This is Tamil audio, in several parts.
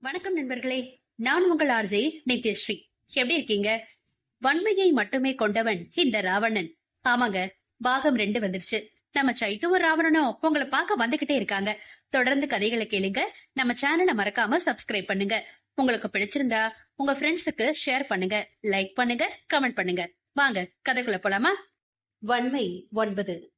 வணக்கம் நண்பர்களே. நான் உங்கள் ஆர்ஜே நித்யஸ்ரீ. எப்படி இருக்கீங்க? வன்மையை மட்டுமே கொண்டவன் இந்த ராவணன். ஆமாங்க பாகம் ரெண்டு வந்துருச்சு. நம்ம சைத்துவ ராவணனும் உங்களை பார்க்க வந்துகிட்டே இருக்காங்க. தொடர்ந்து கதைகளை கேளுங்க. நம்ம சேனலை மறக்காம சப்ஸ்கிரைப் பண்ணுங்க. உங்களுக்கு பிடிச்சிருந்தா உங்க ஃப்ரெண்ட்ஸுக்கு ஷேர் பண்ணுங்க. லைக் பண்ணுங்க கமெண்ட் பண்ணுங்க. வாங்க கதைக்குள்ள போலாமா? வன்மை ஒன்பது.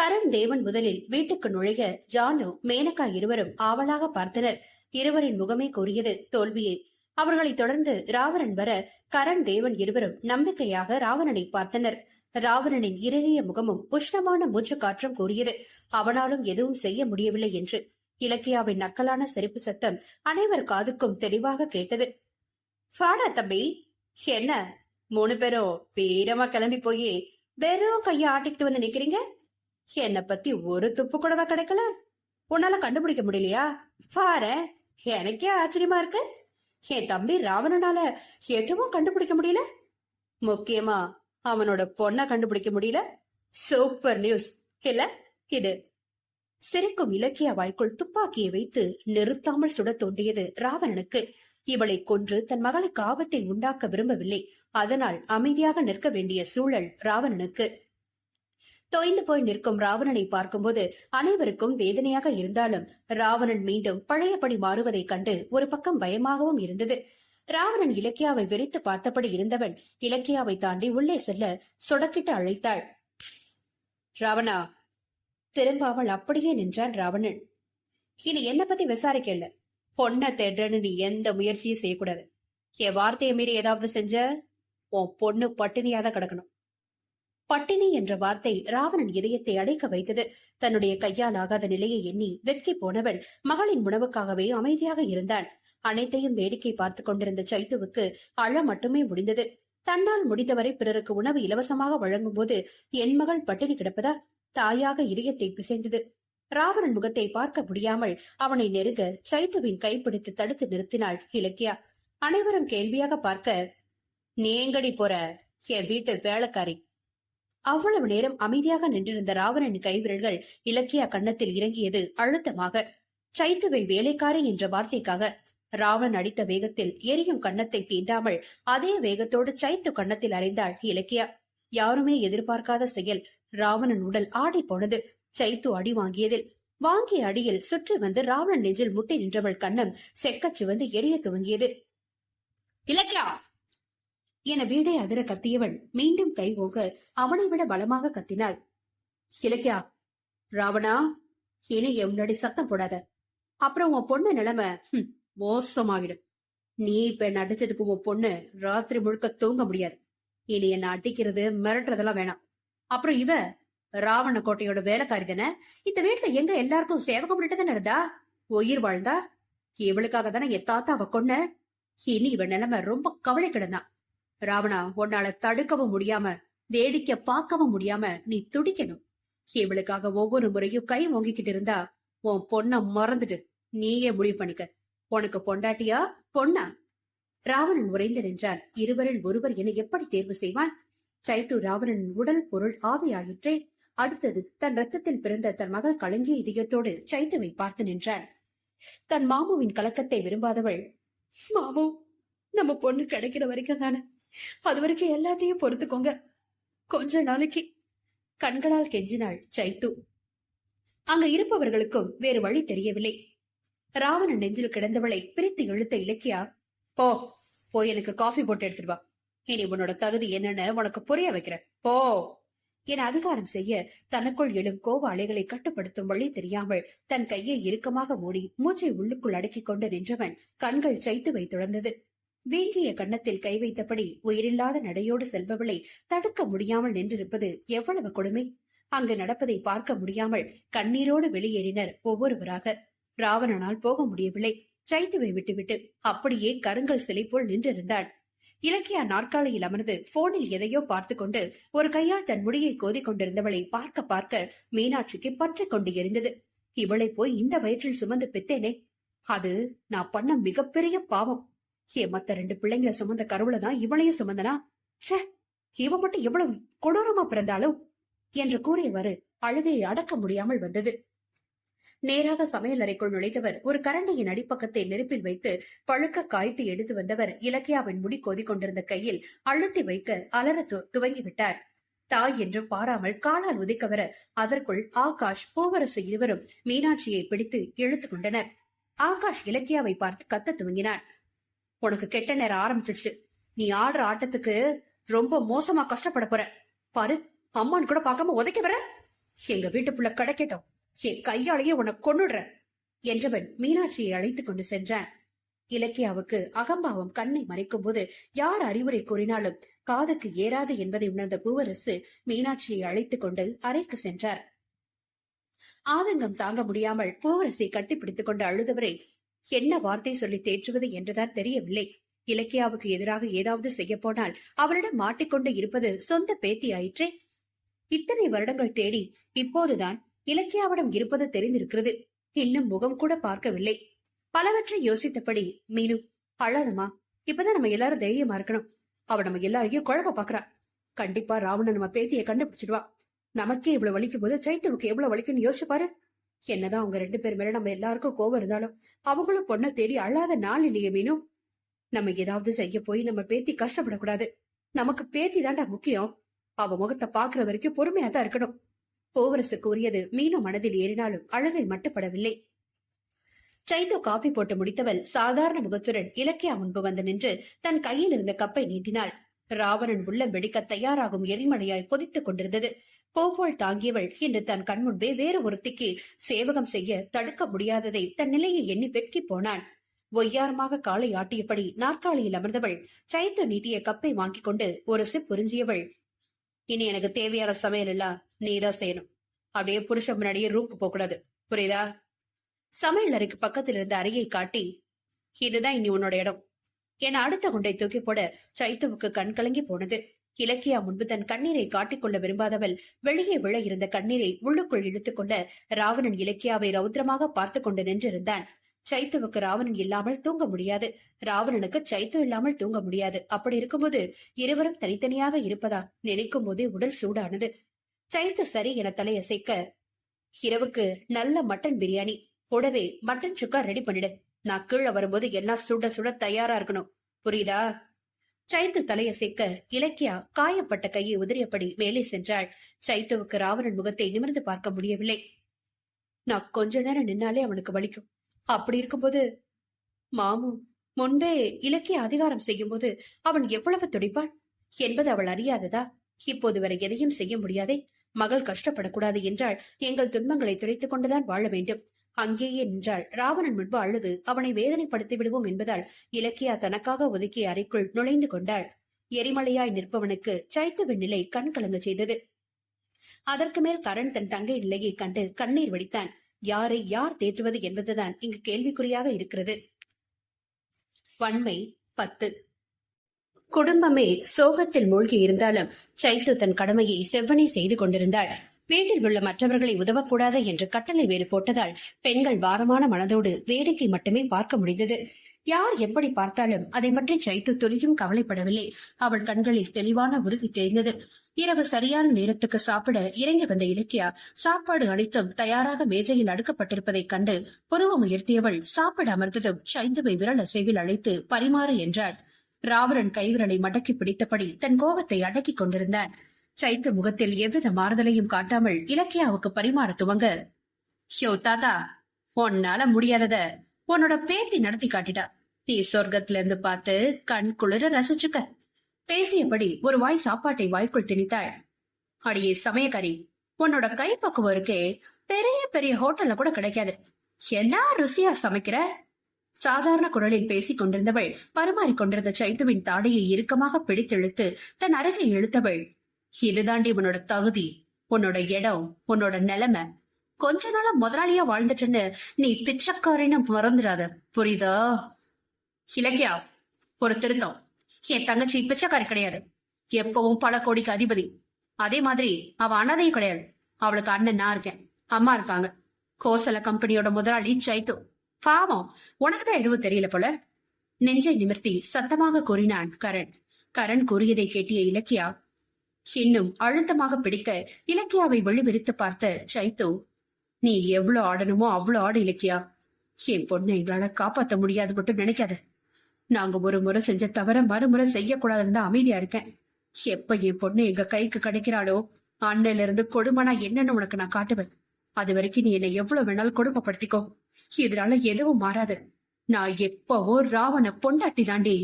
கரண் தேவன் முதலில் வீட்டுக்கு நுழைய ஜானு மேனகா இருவரும் ஆவலாக பார்த்தனர். இருவரின் முகமே கூறியது தோல்வியை. அவர்களைத் தொடர்ந்து ராவணன் வர கரண் தேவன் இருவரும் நம்பிக்கையாக ராவணனை பார்த்தனர். ராவணனின் இறுகிய முகமும் உஷ்ணமான மூச்சு காற்றும் கூறியது. அவனாலும் எதுவும் செய்ய முடியவில்லை என்று இலக்கியாவின் நக்கலான சிரிப்பு சத்தம் அனைவர் காதுக்கும் தெளிவாக கேட்டது. ஃபாடா தம்பி என்ன? மூணு பேரும் வீரமா கிளம்பி போய் வெறும் கைய ஆட்டிக்கிட்டு வந்து நிக்கிறீங்க? என்ன பத்தி ஒரு துப்பு கூடவா கிடைக்கல? உன்னால கண்டுபிடிக்க முடியலையா? பாரு எனக்கே ஆச்சரியமா இருக்கு. என் தம்பி ராவணனால எதுவும் கண்டுபிடிக்க முடியல? முக்கியமா அவனோட பொண்ண கண்டுபிடிக்க முடியல? Super news. இல்ல இது. சிரிக்கும் இலக்கிய வாய்க்குள் துப்பாக்கியை வைத்து நிறுத்தாமல் சுட தோன்றியது ராவணனுக்கு. இவளை கொன்று தன் மகளுக்கு ஆபத்தை உண்டாக்க விரும்பவில்லை. அதனால் அமைதியாக நிற்க வேண்டிய சூழல் ராவணனுக்கு. தொய்ந்து போய் நிற்கும் ராவணனை பார்க்கும்போது அனைவருக்கும் வேதனையாக இருந்தாலும் ராவணன் மீண்டும் பழையபடி மாறுவதைக் கண்டு ஒரு பக்கம் பயமாகவும் இருந்தது. ராவணன் இலக்கியாவை வெறித்து பார்த்தபடி இருந்தவன் இலக்கியாவை தாண்டி உள்ளே செல்ல சொடக்கிட்டு அழைத்தாள். ராவணா திரும்பாமல் அப்படியே நின்றான் ராவணன். இனி என்ன பத்தி விசாரிக்கல பொண்ண தேடுறன்னு நீ எந்த முயற்சியும் செய்யக்கூடாது. என் வார்த்தையை மீறி ஏதாவது செஞ்ச உன் பொண்ணு பட்டினியாதான் கிடக்கணும். பட்டினி என்ற வார்த்தை ராவணன் இதயத்தை அடைக்க வைத்தது. தன்னுடைய கையால் ஆகாத நிலையை எண்ணி வெட்கி போனவன் மகளின் உணவுக்காகவே அமைதியாக இருந்தான் அனைத்தையும் வேடிக்கை பார்த்துக் கொண்டிருந்த சைத்துவுக்கு அழ மட்டுமே முடிந்தது. தன்னால் முடிந்தவரை பிறருக்கு உணவு இலவசமாக வழங்கும் போது என் மகள் பட்டினி கிடப்பதா தாயாக இதயத்தை பிசைந்தது. ராவணன் முகத்தை பார்க்க முடியாமல் அவனை நெருங்க சைத்துவின் கைப்பிடித்து தடுத்து நிறுத்தினாள் இலக்கியா. அனைவரும் கேள்வியாக பார்க்க நீங்கடி போற? என் வீட்டு வேலைக்காரி. அவ்வளவு நேரம் அமைதியாக நின்றிருந்த ராவணன் கைவிரல்கள் இலக்கியா கன்னத்தில் இறங்கியது அழுத்தமாக. சைத்துவை வேலைக்காரி என்ற வார்த்தைக்காக ராவணன் அடித்த வேகத்தில் எரியும் கன்னத்தை தீண்டாமல் அதே வேகத்தோடு சைத்து கன்னத்தில் அறைந்தாள் இலக்கியா. யாருமே எதிர்பார்க்காத செயல். ராவணன் உடல் ஆடி போனது. சைத்து அடி வாங்கியதில். வாங்கிய அடியில் சுற்றி வந்து ராவணன் நெஞ்சில் முட்டி நின்றவள் கண்ணம் செக்கச் சிவந்து எரிய துவங்கியது. இலக்கியா! என வீடை அதிர கத்தியவன் மீண்டும் கை ஓங்க அவனை விட பலமாக கத்தினாள். இலக்கியா ராவணா இனி என் முன்னாடி சத்தம் போடாத. அப்புறம் உன் பொண்ணு நிலைமை மோசமாகிடும் நீ இப்ப என்ன அடிச்சதுக்கு உன் பொண்ணு ராத்திரி முழுக்க தூங்க முடியாது. இனி என்ன அடிக்கிறது மிரட்டுறதெல்லாம் வேணாம். அப்புறம் இவ ராவண கோட்டையோட வேலைக்காரி தானே? இந்த வீட்டுல எங்க எல்லாருக்கும் சேவகம் பண்ணிட்டு தானே இருந்தா? உயிர் வாழ்ந்தா? இவளுக்காக தானே என் தாத்தாவை கொன்ன? இனி இவன் நிலைமை ரொம்ப கவலை கிடந்தான் ராவணா உன்னால தடுக்கவும் முடியாம வேடிக்கை பார்க்கவும் முடியாம நீ துடிக்கணும். இவளுக்காக ஒவ்வொரு முறையும் கை ஓங்கிக்கிட்டு இருந்தா உன் பொண்ண மறந்துட்டு நீயே முடிவு பண்ணிக்க. உனக்கு பொண்டாட்டியா பொண்ணா? ராவணன் உறைந்து நின்றான். இருவரில் ஒருவர் என எப்படி தேர்வு செய்வான்? சைத்து ராவணன் உடல் பொருள் ஆவியாயிற்றே அடுத்தது தன் ரத்தத்தில் பிறந்த தன் மகள் கலங்கிய இதயத்தோடு சைத்துவை பார்த்து நின்றான். தன் மாமுவின் கலக்கத்தை விரும்பாதவள் மாமு நம்ம பொண்ணு கிடைக்கிற வரைக்கும் தானே அது வரைக்கும் எல்லாத்தையும் பொறுத்துக்கோங்க. கொஞ்ச நாளைக்கு கண்களால் கெஞ்சினாள் சைத்து. அங்க இருப்பவர்களுக்கும் வேறு வழி தெரியவில்லை. ராவணன் நெஞ்சில் கிடந்தவளை பிரித்து இழுத்த இலக்கியா போ போய் எனக்கு காஃபி போட்டு எடுத்துட்டு வா. இனி உன்னோட தகுதி என்னன்னு உனக்கு புரிய வைக்கிறேன். போ. என அதிகாரம் செய்ய தனக்குள் எழும் கோப அலைகளை கட்டுப்படுத்தும் வழி தெரியாமல் தன் கையை இறுக்கமாக மூடி மூச்சை உள்ளுக்குள் அடக்கிக் கொண்டு நின்றவன் கண்கள் சைத்துவை தொடர்ந்தது வீங்கிய கன்னத்தில் கை வைத்தபடி உயிரில்லாத நடையோடு செல்பவளை தடுக்க முடியாமல் நின்றிருப்பது எவ்வளவு கொடுமை? அங்கு நடப்பதை பார்க்க முடியாமல் கண்ணீரோடு வெளியேறினர் ஒவ்வொருவராக. ராவணனால் போக முடியவில்லை. சைத்துவை விட்டுவிட்டு அப்படியே கருங்கல் சிலை போல் நின்றிருந்தாள். இலக்கியா நாற்காலியில் அமர்ந்து போனில் எதையோ பார்த்து கொண்டு ஒரு கையால் தன் முடியை கோதிக் கொண்டிருந்தவளை பார்க்க பார்க்க மீனாட்சிக்கு பற்றி கொண்டு எரிந்தது. இவளை போய் இந்த வயிற்றில் சுமந்து பெத்தேனே அது நான் பண்ண மிகப்பெரிய பாவம். என் மத்த ரெண்டு பிள்ளைங்களை சுமந்த கருவுல தான் இவளையும் சுமந்தனா? ச்சே இவ மட்டும் எவ்வளவு கொடூரமா பிறந்தாலும் என்று கூறியவாறு அழுகையை அடக்க முடியாமல் வந்தது. நேராக சமையல் அறைக்குள் நுழைந்தவர் ஒரு கரண்டியின் அடிப்பக்கத்தை நெருப்பில் வைத்து பழுக்க காய்த்து எடுத்து வந்தவர் இலக்கியாவின் முடி கோதிக் கொண்டிருந்த கையில் அழுத்தி வைக்க அலற து- துவங்கிவிட்டார். தாய் என்று பாராமல் காலால் உதைக்க வர அதற்குள் ஆகாஷ் பூவரசு இருவரும் மீனாட்சியை பிடித்து இழுத்துக் கொண்டனர். ஆகாஷ் இலக்கியாவை பார்த்து கத்த துவங்கினான் உனக்கு கெட்ட நேரம் ஆரம்பிச்சிடுச்சு. நீ ஆடுற ஆட்டத்துக்கு ரொம்ப மோசமா கஷ்டப்பட போற. பாரு அம்மான்னு கூட பார்க்காம உதைக்க வர. எங்க வீட்டுக்குள்ள கிடைக்கட்டும். என் கையாலேயே உன்னை கொண்டுடுறேன் என்றவன் மீனாட்சியை அழைத்து கொண்டு சென்றான். இலக்கியாவுக்கு அகம்பாவம் கண்ணை மறைக்கும் போது யார் அறிவுரை கூறினாலும் காதுக்கு ஏறாது என்பதை உணர்ந்த பூவரசு மீனாட்சியை அழைத்துக் கொண்டு அறைக்கு சென்றார். ஆதங்கம் தாங்க முடியாமல் பூவரசை கட்டிப்பிடித்துக் கொண்டு அழுதவரை என்ன வார்த்தை சொல்லி தேற்றுவது என்றுதான் தெரியவில்லை. இலக்கியாவுக்கு எதிராக ஏதாவது செய்ய போனால் அவளிடம் மாட்டிக்கொண்டு இருப்பது சொந்த பேத்தி ஆயிற்றே. இத்தனை வருடங்கள் தேடி இப்போதுதான் இலக்கியாவிடம் இருப்பது தெரிந்திருக்கிறது. இன்னும் முகம் கூட பார்க்கவில்லை. பலவற்றை யோசித்தபடி மீனு அழாதமா இப்பதான் நம்ம எல்லாரும் தைரியமா இருக்கணும். அவ நம்ம எல்லாரையும் குழப்ப பாக்குறா. கண்டிப்பா ராவணன் நம்ம பேத்திய கண்டுபிடிச்சிடுவா. நமக்கே இவ்வளவு வலிக்கும் போது சைத்தவுக்கு எவ்வளவு வலிக்கும்னு யோசிச்சு பாரு. என்னதான் அவங்க ரெண்டு பேர் மேல நம்ம எல்லாருக்கும் கோவம் இருந்தாலும் அவங்களும் பொண்ணை தேடி அழாத நாள் இல்லையே மீனும் நம்ம ஏதாவது செய்ய போய் நம்ம பேத்தி கஷ்டப்படக்கூடாது. நமக்கு பேத்தி தாண்டா முக்கியம். அவ முகத்தை பாக்குற வரைக்கும் பொறுமையா தான் இருக்கணும். போவரசுக்கு கூறியது மீனும் மனதில் ஏறினாலும் அழகை மட்டுப்படவில்லை. சைத்து காபி போட்டு முடித்தவள் சாதாரண முகத்துடன் இலக்கியா முன்பு வந்து நின்று தன் கையில் இருந்த கப்பை நீட்டினாள். ராவணன் உள்ளம் வெடிக்க தயாராகும் எரிமலையாய் கொதித்துக் கொண்டிருந்தது. போல் தாங்கியவள் இன்று தன் கண்முன்பே வேறு ஒருத்திக்கு சேவகம் செய்ய தடுக்க முடியாததை தன் நிலையை எண்ணி வெட்கி போனான். ஒய்யாரமாக காலை ஆட்டியபடி நாற்காலியில் அமர்ந்தவள் சைத்து நீட்டிய கப்பை வாங்கிக் கொண்டு ஒரு சிப் புரிஞ்சியவள் இனி எனக்கு தேவையான சமையல் எல்லாம் நீதான் செய்யணும். அப்படியே புருஷன் முன்னாடியே ரூம்க்கு போக கூடாது புரியுதா? சமையல் அறைக்கு பக்கத்தில் இருந்த அறையை காட்டி இதுதான் இனி உன்னோட இடம். என அடுத்த குண்டை தூக்கி போட சைத்துவுக்கு கண் கலங்கி போனது. இலக்கியா முன்பு தன் கண்ணீரை காட்டிக்கொள்ள விரும்பாதவள். வெளியே விழ இருந்த கண்ணீரை உள்ளுக்குள் இழுத்துக் கொண்ட ராவணன் இலக்கியாவை ரௌத்ரமாக பார்த்து கொண்டு நின்றிருந்தான். சைத்துவுக்கு ராவணன் இல்லாமல் தூங்க முடியாது. ராவணனுக்கு சைத்து இல்லாமல் தூங்க முடியாது. அப்படி இருக்கும்போது இருவரும் தனித்தனியாக இருப்பதா? நினைக்கும் போதே உடல் சூடானது. சைத்து சரி என தலையசைக்க இரவுக்கு நல்ல மட்டன் பிரியாணி. கூடவே மட்டன் சுக்கா ரெடி பண்ணிடு. நான் கீழே வரும்போது எல்லாம் சுட சுட தயாரா இருக்கணும். புரியுதா? சைத்து தலையசைக்க இலக்கியா காயப்பட்ட கையை உதிரியபடி மேலே சென்றாள். சைத்துவுக்கு ராவணன் முகத்தை நிமிர்ந்து பார்க்க முடியவில்லை. நான் கொஞ்ச நேரம் நின்னாலே அவனுக்கு வலிக்கும். அப்படி இருக்கும்போது மாமு முன்பே இலக்கிய அதிகாரம் செய்யும்போது அவன் எவ்வளவு துடிப்பான்? என்பது அவள் அறியாததா? இப்போது வரை எதையும் செய்ய முடியாதே. மகள் கஷ்டப்படக்கூடாது என்றால் எங்கள் துன்பங்களை துடைத்துக் கொண்டுதான் வாழ வேண்டும். அங்கேயே நின்றாள். ராவணன் முன்பு அழுது அவனை வேதனைப்படுத்தி விடுவோம் என்பதால் இலக்கியா தனக்காக ஒதுக்கிய அறைக்குள் நுழைந்து கொண்டாள். எரிமலையாய் நிற்பவனுக்கு சைத்துவின் நிலை கண் கலங்க செய்தது. அதற்கு மேல் கரண் தன் தங்கை நிலையை கண்டு கண்ணீர் வடித்தான். யாரை யார் தேற்றுவது என்பதுதான் இங்கு கேள்விக்குறியாக இருக்கிறது. வன்மை பத்து. குடும்பமே சோகத்தில் மூழ்கி இருந்தாலும் சைத்து தன் கடமையை செவ்வனே செய்து கொண்டிருந்தாள். வீட்டில் உள்ள மற்றவர்களை உதவக்கூடாது என்று கட்டளை வேறு போட்டதால் பெண்கள் பாரமான மனதோடு வேடிக்கை மட்டுமே பார்க்க முடிந்தது. யார் எப்படி பார்த்தாலும் அதை பற்றி சைத்து துளியும் கவலைப்படவில்லை. அவள் கண்களில் தெளிவான உறுதி தெரிந்தது. இரவு சரியான நேரத்துக்கு சாப்பிட இறங்கி வந்த இலக்கியா சாப்பாடு அனைத்தும் தயாராக மேஜையில் அடுக்கப்பட்டிருப்பதைக் கண்டு புருவம் உயர்த்தியவள் சாப்பிட அமர்ந்ததும் சைந்துவை விரல் அசைவில் அழைத்து பரிமாறு என்றாள். ராவணன் கைவிரலை மடக்கி பிடித்தபடி தன் கோபத்தை அடக்கிக் கொண்டிருந்தான். சைத்து முகத்தில் எவ்வித மாறுதலையும் காட்டாமல் இலக்கியாவுக்கு பரிமாற துவங்க. ஷோ தாத்தா உன்னால முடியாதத உன்னோட பேத்தி நடத்தி காட்டிட்டா. நீ சொர்க்கத்துல இருந்து பார்த்து கண் குளிர ரசிச்சுக்க. பேசியபடி ஒரு வாய் சாப்பாட்டை வாய்க்குள் திணித்தாள். அடியே சமயக்காரி உன்னோட கைப்பக்குவம் இருக்கே பெரிய பெரிய ஹோட்டல்ல கூட கிடைக்காது. என்ன ருசியா சமைக்கிற? சாதாரண குரலில் பேசிக் கொண்டிருந்தவள் பரிமாறிக் கொண்டிருந்த சைத்துவின் தாடையை இறுக்கமாக பிடித்தெழுத்து தன் அருகே இழுத்தவள் இதுதாண்டி உன்னோட தகுதி உன்னோட இடம் உன்னோட நிலைமை. கொஞ்ச நாளா முதலாளியா வாழ்ந்துட்டுன்னு நீ பிச்சைக்காரின்னு மறந்துடாத. புரியுதா? இலக்கியா ஒரு திருத்தம். என் தங்கச்சி பிச்சைக்காரி கிடையாது. எப்பவும் பல கோடிக்கு அதிபதி. அதே மாதிரி அவ அனாதையும் கிடையாது. அவளுக்கு அண்ணன் நான் இருக்கேன். அம்மா இருக்காங்க. கோசல கம்பெனியோட முதலாளி சைத்து. பாவம் உனக்குதான் எதுவும் தெரியல போல? நெஞ்சை நிமிர்த்தி சத்தமாக கூறினான் கரண். கரண் கூறியதை கேட்டிய இலக்கியா இன்னும் அழுத்தமாக பிடிக்க இலக்கியாவை வெளிவிரித்து பார்த்த சைத்து நீ எவ்வளவு ஆடணுமோ அவ்வளவு ஆடு இலக்கியா? என் பொண்ணை எங்களால காப்பாத்த முடியாது மட்டும் நினைக்காத. நாங்க ஒரு முறை செஞ்ச தவிர மறுமுறை செய்யக்கூடாதுன்னு தான் அமைதியா இருக்கேன். எப்ப என் பொண்ணு எங்க கைக்கு கிடைக்கிறாளோ அண்ணில இருந்து கொடுமனா என்னன்னு உனக்கு நான் காட்டுவேன். அது வரைக்கும் நீ என்னை எவ்வளவு வேணாலும் கொடுமைப்படுத்திக்கோ. இதனால எதுவும் மாறாது. நான் எப்பவோ ராவண பொண்டாட்டி தாண்டி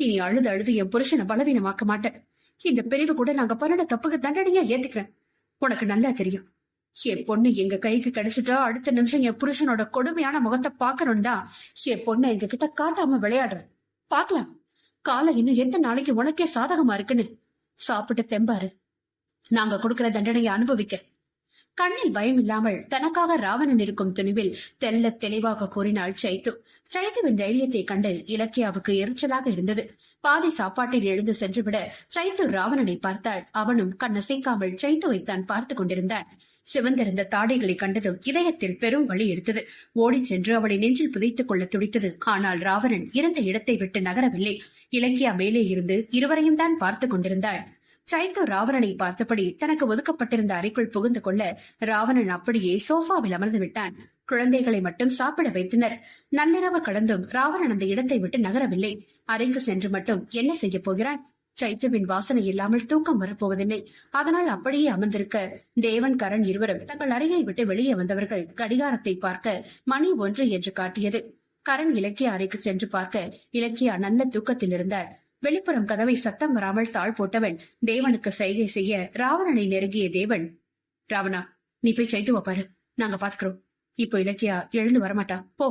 இனி அழுது அழுது என் புருஷனை பலவீனமாக்க மாட்டேன். இந்த பிரிவு கூட நாங்க பண்ணின தப்புக்கு தண்டனையா ஏத்துக்கிறேன். உனக்கு நல்லா தெரியும். என் பொண்ணு எங்க கைக்கு கிடைச்சிட்டா அடுத்த நிமிஷம் என் புருஷனோட கொடுமையான முகத்தை பாக்கணும் தான் என் பொண்ணை எங்க கிட்ட காட்டாம விளையாடுறேன். பாக்கலாம் காலம் இன்னும் எந்த நாளைக்கு உனக்கே சாதகமா இருக்குன்னு. சாப்பிட்டு தெம்பாரு. நாங்க கொடுக்கற தண்டனையை அனுபவிக்க. கண்ணில் பயம் இல்லாமல் தனக்காக ராவணன் இருக்கும் துணிவில் தெல்ல தெளிவாக கூறினாள் சைத்து. சைத்துவின் தைரியத்தை கண்டு இலக்கியாவுக்கு எரிச்சலாக இருந்தது. பாதி சாப்பாட்டில் எழுந்து சென்றுவிட சைத்து ராவணனை பார்த்தாள். அவனும் கண்ணசைக்காமல் சைத்துவைத்தான் பார்த்து கொண்டிருந்தான். சிவந்திருந்த தாடைகளை கண்டதும் இதயத்தில் பெரும் வழி எடுத்தது. ஓடிச் சென்று அவளை நெஞ்சில் புதைத்துக் கொள்ள துடித்தது. ஆனால் ராவணன் இருந்த இடத்தை விட்டு நகரவில்லை. இலக்கியா மேலே இருந்து இருவரையும் தான் பார்த்துக் கொண்டிருந்தாள். சைத்து ராவணனை பார்த்தபடி தனக்கு ஒதுக்கப்பட்டிருந்த அறைக்குள் புகுந்து கொள்ள ராவணன் அப்படியே சோஃபாவில் அமர்ந்து விட்டான். குழந்தைகளை மட்டும் சாப்பிட வைத்தனர். நள்ளிரவு கடந்தும் ராவணன் அந்த இடத்தை விட்டு நகரவில்லை. அறைக்கு சென்று மட்டும் என்ன செய்ய போகிறான்? சைத்துவின் வாசனை இல்லாமல் தூக்கம் வரப்போவதில்லை. அதனால் அப்படியே அமர்ந்திருக்க தேவன் கரண் இருவரும் தங்கள் அறையை விட்டு வெளியே வந்தவர்கள் கடிகாரத்தை பார்க்க மணி ஒன்று என்று காட்டியது. கரண் இலக்கிய அறைக்கு சென்று பார்க்க இலக்கியா நல்ல தூக்கத்தில் இருந்தார். வெளிப்புறம் கதவை சத்தம் வராமல் தாழ் போட்டவன் தேவனுக்கு செய்கை செய்ய ராவணனை நெருங்கிய தேவன். ராவணா நீ போய் செய்து பாரு. நாங்க பாத்துக்கிறோம். இப்போ இலக்கியா எழுந்து வரமாட்டா. போ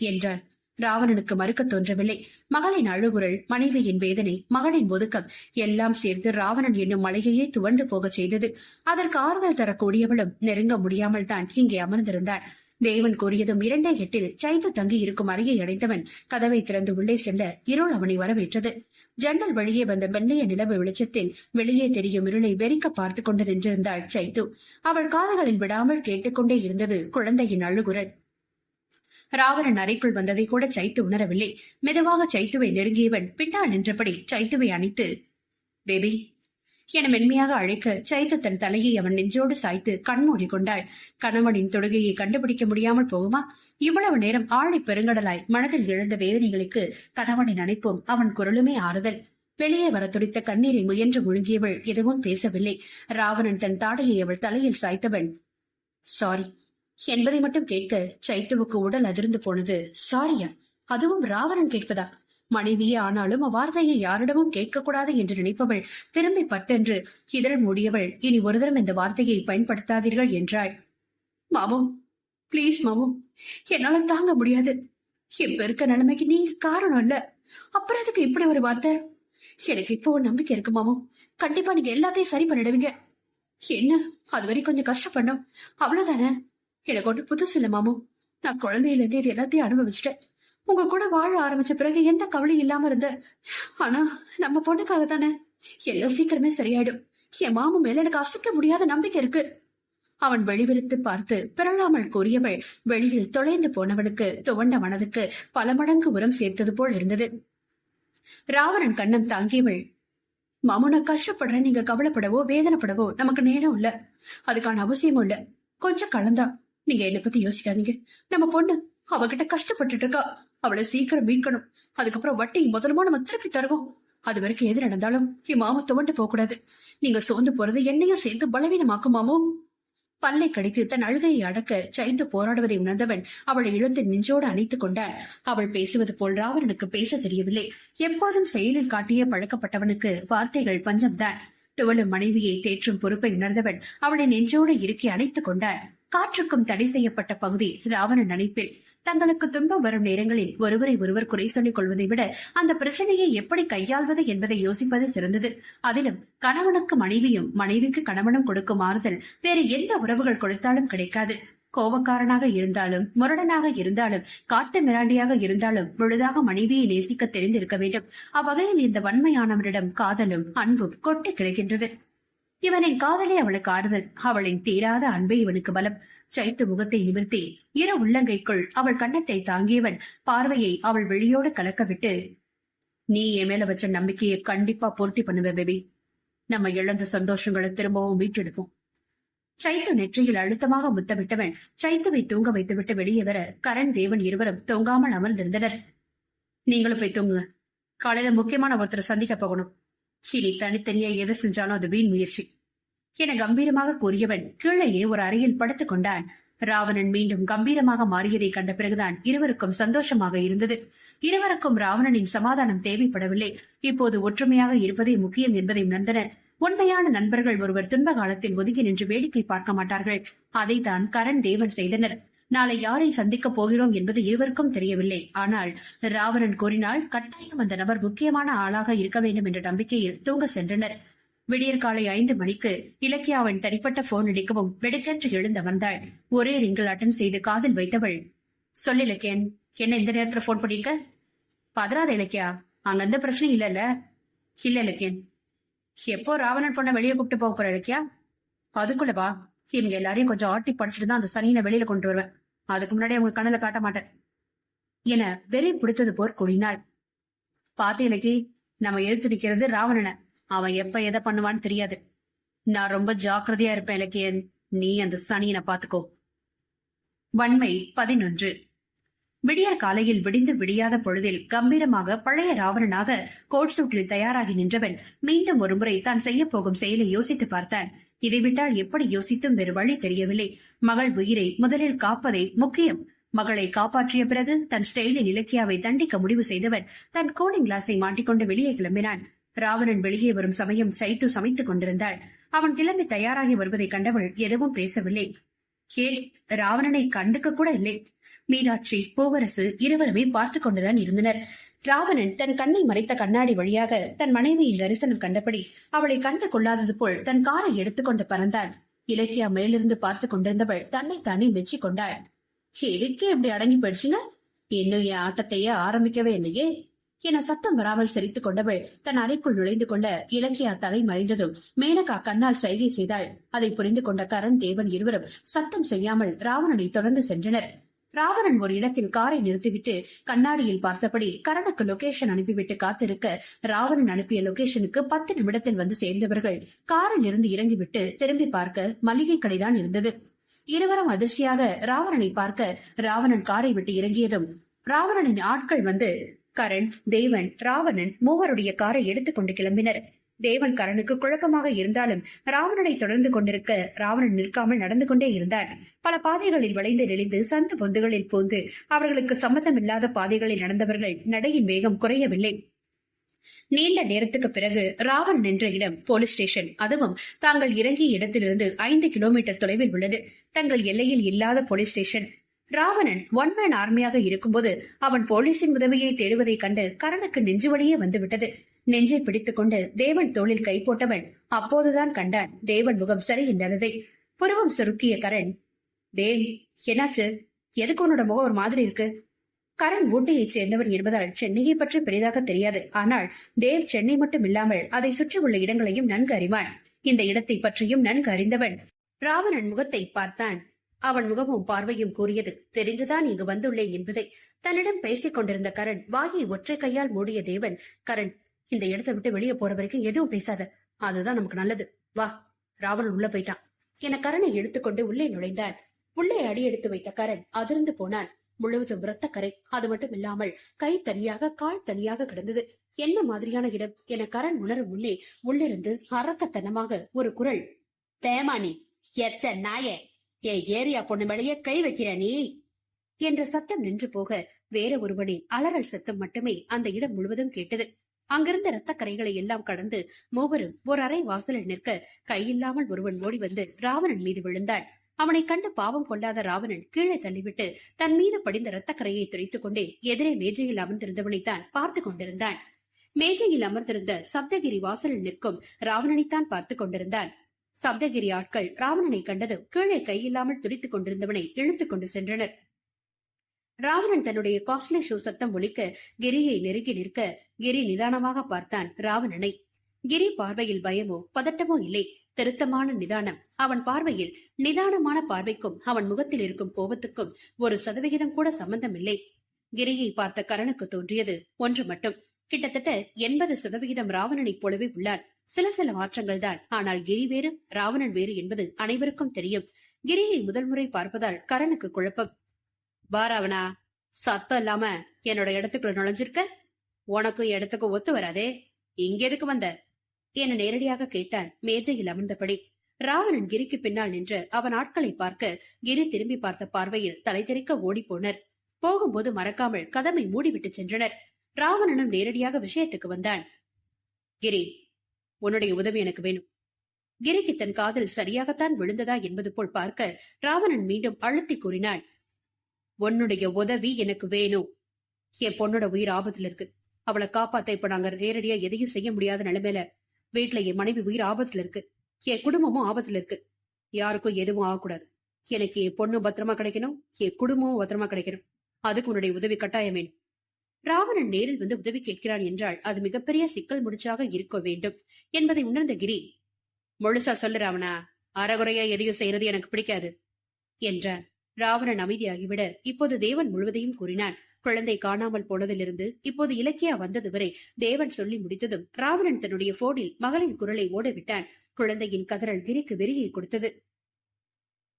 என்றாள். ராவணனுக்கு மறுக்க தோன்றவில்லை. மகளின் அழுகுரல் மனைவியின் வேதனை மகளின் ஒதுக்கம் எல்லாம் சேர்ந்து ராவணன் என்னும் மலையையே துவண்டு போகச் செய்தது. அதற்கு ஆறுதல் தரக்கூடியவளும் நெருங்க முடியாமல் தான் இங்கே அமர்ந்திருந்தாள். தேவன் கூறியதும் இரண்டே எட்டில் சைத்து தங்கி இருக்கும் அறையை அடைந்தவன் கதவை திறந்து உள்ளே செல்ல இருள் அவனை வரவேற்றது. ஜன்னல் வழியே வந்த மெல்லிய நிலவு வெளிச்சத்தில் வெளியே தெரியும் இருளை வெறிக்க பார்த்துக் கொண்டு நின்றிருந்தாள் சைத்து அவள் காதுகளில் விடாமல் கேட்டுக்கொண்டே இருந்தது குழந்தையின் அழுகுரல். ராவணன் அறைக்குள் வந்ததை கூட சைத்து உணரவில்லை. மெதுவாக சைத்துவை நெருங்கியவன் பின்னால் நின்றபடி சைத்துவை அணைத்து பேபி என மென்மையாக அழைக்க சைத்து தன் தலையை அவன் நெஞ்சோடு சாய்த்து கண்மூடி கொண்டாள். கணவனின் தொடுகையை கண்டுபிடிக்க முடியாமல் போகுமா? இவ்வளவு நேரம் ஆழி பெருங்கடலாய் மனதில் எழுந்த வேதனைகளுக்கு கணவனின் அணைப்பும் அவன் குரலுமே ஆறுதல். வெளியே வர துடித்த கண்ணீரை முயன்று முழுங்கியவள் எதுவும் பேசவில்லை. ராவணன் தன் தாடையை அவள் தலையில் சாய்த்தவன் சாரி. என்பதை மட்டும் கேட்க சைத்துவுக்கு உடல் அதிர்ந்து போனது சாரியா? அதுவும் ராவணன் கேட்பதா? மனைவியே ஆனாலும் அவ்வார்த்தையை யாரிடமும் கேட்கக்கூடாது என்று நினைப்பவள் திரும்பி பட்டென்று இதழ் மூடியவள். இனி ஒரு தரம் இந்த வார்த்தையை பயன்படுத்தாதீர்கள் என்றாள். மாமு ப்ளீஸ் மாமு என்னால தாங்க முடியாது. இப்ப இருக்க நிலைமைக்கு நீங்க காரணம் இல்ல அப்புறம் அதுக்கு இப்படி ஒரு வார்த்தை? எனக்கு இப்போ ஒரு நம்பிக்கை இருக்கு மாமு கண்டிப்பா நீங்க எல்லாத்தையும் சரி பண்ணிடுவீங்க. என்ன? அது வரை கொஞ்சம் கஷ்டப்படணும். அவ்வளவுதானே? எனக்கு ஒண்ணு புதுசு இல்ல மாமு நான் குழந்தையில இருந்து இது எல்லாத்தையும் அனுபவிச்சிட்டேன். உங்க கூட வாழ ஆரம்பிச்ச பிறகு எந்த கவலையும் இல்லாம இருந்த. ஆனா நம்ம பொண்ணுக்காக தானே? எல்லாம் சீக்கிரமே சரியாயிடும். என் மாமு மேல எனக்கு அசைக்க முடியாத நம்பிக்கை இருக்கு. அவன் வெளிவிரித்து பார்த்து பிறழாமல் கூறியவள் வெளியில் தொலைந்து போனவனுக்கு துவண்ட மனதுக்கு பல மடங்கு உரம் சேர்த்தது போல் இருந்தது. ராவணன் கண்ணம் தாங்கியவள் மாமு நான் கஷ்டப்படுறேன் நீங்க கவலைப்படவோ வேதனைப்படவோ நமக்கு நேரம் இல்ல. அதுக்கான அவசியமும் இல்ல. கொஞ்சம் கலந்தா. நீங்க என்னை பத்தி யோசிக்காதீங்க. நம்ம பொண்ணு அவகிட்ட கஷ்டப்பட்டுட்டு இருக்கா. அவளை சீக்கிரம் மீட்கணும். அதுக்கப்புறம் வட்டி முதலுமா நம்ம திருப்பி தருவோம். அது வரைக்கும் எது நடந்தாலும் என் மாமா துவண்டு போக கூடாது நீங்க சோர்ந்து போறது என்னையும் சேர்ந்து பலவீனமாக்கும் மாமோ. பல்லை கடித்து தன் அழுகையை அடக்க சைந்து போராடுவதை உணர்ந்தவன் அவளை இழந்து நெஞ்சோடு அணைத்துக் கொண்டான் அவள் பேசுவது போல் ராவணனுக்கு பேச தெரியவில்லை. எப்போதும் செயலில் காட்டியே பழக்கப்பட்டவனுக்கு வார்த்தைகள் பஞ்சம்தான். துவளும் மனைவியை தேற்றும் பொறுப்பை உணர்ந்தவன் அவளை நெஞ்சோடு இறுக்கி அணைத்துக் கொண்டான் காற்றுக்கும் தடை செய்யப்பட்ட பகுதி ராவணன் நினைப்பில் தங்களுக்கு துன்பம் வரும் நேரங்களில் ஒருவரை ஒருவர் குறை சொல்லிக் கொள்வதை விட அந்த பிரச்சனையை எப்படி கையாள்வது என்பதை யோசிப்பது சிறந்தது. அதிலும் கணவனுக்கு மனைவியும் மனைவிக்கு கணவனும் கொடுக்கும் ஆறுதல் வேறு எந்த உறவுகள் கொடுத்தாலும் கிடைக்காது. கோபக்காரனாக இருந்தாலும் முரடனாக இருந்தாலும் காட்டு மிராண்டியாக இருந்தாலும் முழுதாக மனைவியை நேசிக்க தெரிந்திருக்க வேண்டும். அவ்வகையில் இந்த வன்மையானவரிடம் காதலும் அன்பும் கொட்டி கிடைக்கின்றது. இவனின் காதலே அவளுக்கு ஆறுதல். அவளின் தீராத அன்பே இவனுக்கு பலம். சைத்து முகத்தை நிமிர்த்தி இரு உள்ளங்கைக்குள் அவள் கன்னத்தை தாங்கியவன் பார்வையை அவள் வெளியோடு கலக்கவிட்டு நீ என் மேல வச்ச நம்பிக்கையை கண்டிப்பா பூர்த்தி பண்ணுவ பேபி. நம்ம இழந்த சந்தோஷங்களை திரும்பவும் மீட்டெடுப்போம். சைத்து நெற்றியில் அழுத்தமாக முத்தமிட்டவன் சைத்துவை தூங்க வைத்துவிட்டு வெளியே வர கரண் தேவன் இருவரும் தூங்காமல் அமர்ந்திருந்தனர். நீங்களும் போய் தூங்குங்க. காலையில முக்கியமான ஒருத்தரை சந்திக்க போகணும். இனி தனித்தனியா எதை செஞ்சாலும் அது வீண் முயற்சி. என கம்பீரமாக கூறியவன் கீழேயே ஒரு அறையில் படுத்துக் கொண்டான். ராவணன் மீண்டும் கம்பீரமாக மாறியதை கண்ட பிறகுதான் இருவருக்கும் சந்தோஷமாக இருந்தது. இருவருக்கும் ராவணனின் சமாதானம் தேவைப்படவில்லை. இப்போது ஒற்றுமையாக இருப்பதே முக்கியம் என்பதை உணர்ந்தனர். உண்மையான நண்பர்கள் ஒருவர் துன்ப காலத்தில் ஒதுங்கி நின்று வேடிக்கை பார்க்க மாட்டார்கள். அதைத்தான் கரண் தேவன் செய்தனர். நாளை யாரை சந்திக்கப் போகிறோம் என்பது இருவருக்கும் தெரியவில்லை. ஆனால் ராவணன் கூறினால் கட்டாயம் அந்த நபர் முக்கியமான ஆளாக இருக்க வேண்டும் என்ற நம்பிக்கையில் தூங்க சென்றனர். விடியற் காலை ஐந்து மணிக்கு இலக்கியாவின் தனிப்பட்ட போன் அடிக்கவும் வெடுக்கென்று வந்தாள். ஒரே ரிங்கில் அட்டன் செய்து காதில் வைத்தவள் சொல்லி இலக்கியன் என்ன இந்த நேரத்துல போன் பண்ணிருக்க? பதறாத இலக்கியா? அங்க எந்த பிரச்சனையும் இல்லல்ல. இல்ல இலக்கியன். எப்போ ராவணன் பொண்ணை வெளியே கூப்பிட்டு போக போற இலக்கியா? அதுக்குள்ளவா இவங்க எல்லாரையும் கொஞ்சம் ஆட்டி படிச்சுட்டு தான் அந்த சனியனை வெளியில கொண்டு வருவேன். அதுக்கு முன்னாடி அவங்க கண்ணுல காட்ட மாட்டேன். என வெறி பிடித்தது போர் கூறினாள். பாத்த இலக்கி நம்ம எதிர்த்து நிக்கிறது ராவணனை. அவன் எப்ப எதை பண்ணுவான்னு தெரியாது. நான் ரொம்ப ஜாக்கிரதையா இருப்பேன் இலக்கியன். நீ அந்த சனியனை பாத்துக்கோ வன்மை பதினொன்று. விடியற் காலையில் விடிந்து விடியாத பொழுதில் கம்பீரமாக பழைய ராவணனாக கோட் சூட்டில் தயாராகி நின்றவன் மீண்டும் ஒருமுறை தான் செய்ய போகும் செயலை யோசித்து பார்த்தான். இதை விட்டால் எப்படி யோசித்தும் வேறு வழி தெரியவில்லை. மகள் உயிரை முதலில் காப்பதே முக்கியம். மகளை காப்பாற்றிய பிறகு தன் ஸ்டெயிலின் இலக்கியாவை தண்டிக்க முடிவு செய்தவன் தன் கூலிங் கிளாஸை மாட்டிக்கொண்டு வெளியே கிளம்பினான். ராவணன் வெளியே வரும் சமயம் சைத்து சமைத்துக் கொண்டிருந்தாள். அவன் கிளம்பி தயாராகி வருவதை கண்டவள் எதுவும் பேசவில்லை. ஏன் ராவணனை கண்டுக்க கூட இல்லை. மீனாட்சி பூவரசு இருவருமே பார்த்து கொண்டுதான் இருந்தனர். ராவணன் தன் கண்ணை மறைத்த கண்ணாடி வழியாக தன் மனைவியின் தரிசனம் கண்டபடி அவளை கண்டு கொள்ளாதது போல் தன் காரை எடுத்துக்கொண்டு பறந்தான். இலக்கியா மேலிருந்து பார்த்து கொண்டிருந்தவள் தன்னை தானே மெச்சி கொண்டாள். எதுக்கே இப்படி அடங்கி போயிடுச்சுங்க? இன்னும் என் ஆட்டத்தையே ஆரம்பிக்கவே இல்லையே? என சத்தம் வராமல் சிரித்துக் கொண்டவள் தன் அறைக்குள் நுழைந்து கொண்ட இலக்கியா தலை மறைந்ததும் மேனகா கண்ணால் சைகை செய்தாள். அதை புரிந்து கொண்ட கரண் தேவன் இருவரும் சத்தம் செய்யாமல் ராவணனை தொடர்ந்து சென்றனர். ராவணன் ஒரு இடத்தில் காரை நிறுத்திவிட்டு கண்ணாடியில் பார்த்தபடி கரணுக்கு லொகேஷன் அனுப்பிவிட்டு காத்திருக்க ராவணன் அனுப்பிய லொகேஷனுக்கு பத்து நிமிடத்தில் வந்து சேர்ந்தவர்கள் காரில் இருந்து இறங்கிவிட்டு திரும்பி பார்க்க மளிகை கடைதான் இருந்தது. இருவரும் அதிர்ச்சியாக ராவணனை பார்க்க ராவணன் காரை விட்டு இறங்கியதும் ராவணனின் ஆட்கள் வந்து கரண் தேவன் ராவணன் மூவருடைய காரை எடுத்துக்கொண்டு கிளம்பினர். தேவன் கரனுக்கு குழப்பமாக இருந்தாலும் ராவணனை தொடர்ந்து கொண்டிருக்க ராவணன் நிற்காமல் நடந்து கொண்டே இருந்தான் பல பாதைகளில் வளைந்து நெளிந்து சந்து பொந்துகளில் பூந்து அவர்களுக்கு சம்மதமில்லாத பாதைகளில் நடந்தவர்கள் நடையின் வேகம் குறையவில்லை. நீண்ட நேரத்துக்கு பிறகு ராவன் நின்ற இடம் போலீஸ் ஸ்டேஷன். அதுவும் தாங்கள் இறங்கிய இடத்திலிருந்து ஐந்து கிலோமீட்டர் தொலைவில் உள்ளது. தங்கள் எல்லையில் இல்லாத police station. Ravanan one man ஆர்மியாக இருக்கும்போது அவன் போலீசின் உதவியை தேடுவதைக் கண்டு கரணுக்கு நெஞ்சு வழியே வந்துவிட்டது. நெஞ்சை பிடித்துக் கொண்டு தேவன் தோளில் கை போட்டவன் அப்போதுதான் கண்டான் தேவன் முகம் சரியில்லாததை. புருவம் சுருக்கிய கரண் தேவ் என்னாச்சு? எதுக்கு உன்னோட முகம் ஒரு மாதிரி இருக்கு? கரண் ஊட்டியைச் சேர்ந்தவன் என்பதால் சென்னையை பற்றி பெரிதாக தெரியாது. ஆனால் தேவ் சென்னை மட்டும் இல்லாமல் அதை சுற்றியுள்ள இடங்களையும் நன்கு அறிவான். இந்த இடத்தை பற்றியும் நன்கு அறிந்தவன் ராவணன் முகத்தை பார்த்தான். அவன் முகமும் பார்வையும் கூறியது தெரிந்துதான் இங்கு வந்துள்ளேன் என்பதை. தன்னிடம் பேசிக் கொண்டிருந்த கரண் வாயை ஒற்றை கையால் மூடிய தேவன் கரண் இந்த இடத்தை விட்டு வெளியே போற வரைக்கும் எதுவும் பேசாத. அதுதான் நமக்கு நல்லது. வா. ராவணன் உள்ள போயிட்டான். என கரனை எடுத்துக்கொண்டு உள்ளே நுழைந்தான். உள்ளே அடி எடுத்து வைத்த கரண் அதிர்ந்து போனான். முழுவதும் இரத்த கரை. அது மட்டும் இல்லாமல் கை தனியாக கால் தனியாக கிடந்தது. என்ன மாதிரியான இடம்? என கரண் உணரும் உள்ளே உள்ளிருந்து அரக்கத்தனமாக ஒரு குரல் தேமானி எச்ச நாயே. ஏ ஏரியா பொண்ணு மேலேயே கை வைக்கிற நீ? என்ற சத்தம் நின்று போக வேற ஒருவனின் அலறல் சத்தம் மட்டுமே அந்த இடம் முழுவதும் கேட்டது. அங்கிருந்த இரத்த எல்லாம் கடந்து மூவரும் ஒரு அறை வாசலில் நிற்க கையில்லாமல் ஒருவன் ஓடி வந்து ராவணன் மீது விழுந்தான். அவனை கண்டு பாவம் கொள்ளாத ராவணன் கீழே தள்ளிவிட்டு தன் மீது படிந்த இரத்தக்கரையை துரைத்துக் கொண்டே எதிரே மேஜையில் அமர்ந்திருந்தவனைத்தான் பார்த்து கொண்டிருந்தான். மேஜையில் அமர்ந்திருந்த சப்தகிரி வாசலில் நிற்கும் ராவணனைத்தான் பார்த்து கொண்டிருந்தான். சப்தகிரி ஆட்கள் ராவணனை கண்டதும் கீழே கையில்லாமல் துடித்துக் கொண்டிருந்தவனை இழுத்துக் கொண்டு சென்றனர். ராவணன் தன்னுடைய காஸ்ட்லி ஷூ சத்தம் ஒழிக்க கிரியை நெருங்கி நிற்க கிரி நிதானமாக பார்த்தான் ராவணனை. கிரி பார்வையில் பயமோ பதட்டமோ இல்லை. திருத்தமான நிதானம். அவன் பார்வையில் நிதானமான பார்வைக்கும் அவன் முகத்தில் இருக்கும் கோபத்துக்கும் ஒரு சதவிகிதம் கூட சம்பந்தம் இல்லை. கிரியை பார்த்த கரனுக்கு தோன்றியது ஒன்று மட்டும். கிட்டத்தட்ட எண்பது சதவிகிதம் ராவணனைப் போலவே உள்ளான். சில சில மாற்றங்கள் தான் ஆனால் கிரி வேறு ராவணன் வேறு என்பது அனைவருக்கும் தெரியும். கிரியை முதல் முறை பார்ப்பதால் கரனுக்கு குழப்பம். வா ராவணா சத்தம் இல்லாம என்னோட இடத்துக்குள்ள நுழைஞ்சிருக்க? உனக்கும் இடத்துக்கும் ஒத்து வராதே. இங்க எதுக்கு வந்த? என நேரடியாக கேட்டான் மேஜையில் அமர்ந்தபடி. ராவணன் கிரிக்கு பின்னால் நின்று அவன் ஆட்களை பார்க்க கிரி திரும்பி பார்த்த பார்வையில் தலை தெறிக்க ஓடி போனர். போகும்போது மறக்காமல் கதவை மூடிவிட்டு சென்றனர். ராவணனும் நேரடியாக விஷயத்துக்கு வந்தான். கிரி உன்னுடைய உதவி எனக்கு வேணும். கிரிக்கு தன் காதல் சரியாகத்தான் விழுந்ததா என்பது போல் பார்க்க ராவணன் மீண்டும் அழுத்தி கூறினாள். உன்னுடைய உதவி எனக்கு வேணும். என் பொண்ணோட உயிர் ஆபத்துல இருக்கு. அவளை காப்பாத்த இப்ப நாங்க நேரடியா எதையும் செய்ய முடியாத நிலைமையில வீட்டுல என் மனைவி உயிர் ஆபத்துல இருக்கு. என் குடும்பமும் ஆபத்துல இருக்கு. யாருக்கும் எதுவும் ஆகக்கூடாது. எனக்கு என் பொண்ணு பத்திரமா கிடைக்கணும். என் குடும்பமும் பத்திரமா கிடைக்கணும். அதுக்கு உன்னுடைய உதவி கட்டாயம் வேணும். ராவணன் நேரில் வந்து உதவி கேட்கிறான் என்றால் அது மிகப்பெரிய சிக்கல் முடிச்சாக இருக்க வேண்டும் என்பதை உணர்ந்த கிரி முழுசா சொல்லு ராவணா அறகுறையா எதையும் செய்யறது எனக்கு பிடிக்காது என்றான் ராவணன் அமைதியாகிவிட இப்போது தேவன் முழுவதையும் கூறினான். குழந்தை காணாமல் போனதிலிருந்து இப்போது இலக்கியா வந்தது வரை தேவன் சொல்லி முடித்ததும் ராவணன் தன்னுடைய போனில் மகளின் குரலை ஓடவிட்டான். குழந்தையின் கதறல் கிரிக்கு வெறியை கொடுத்தது.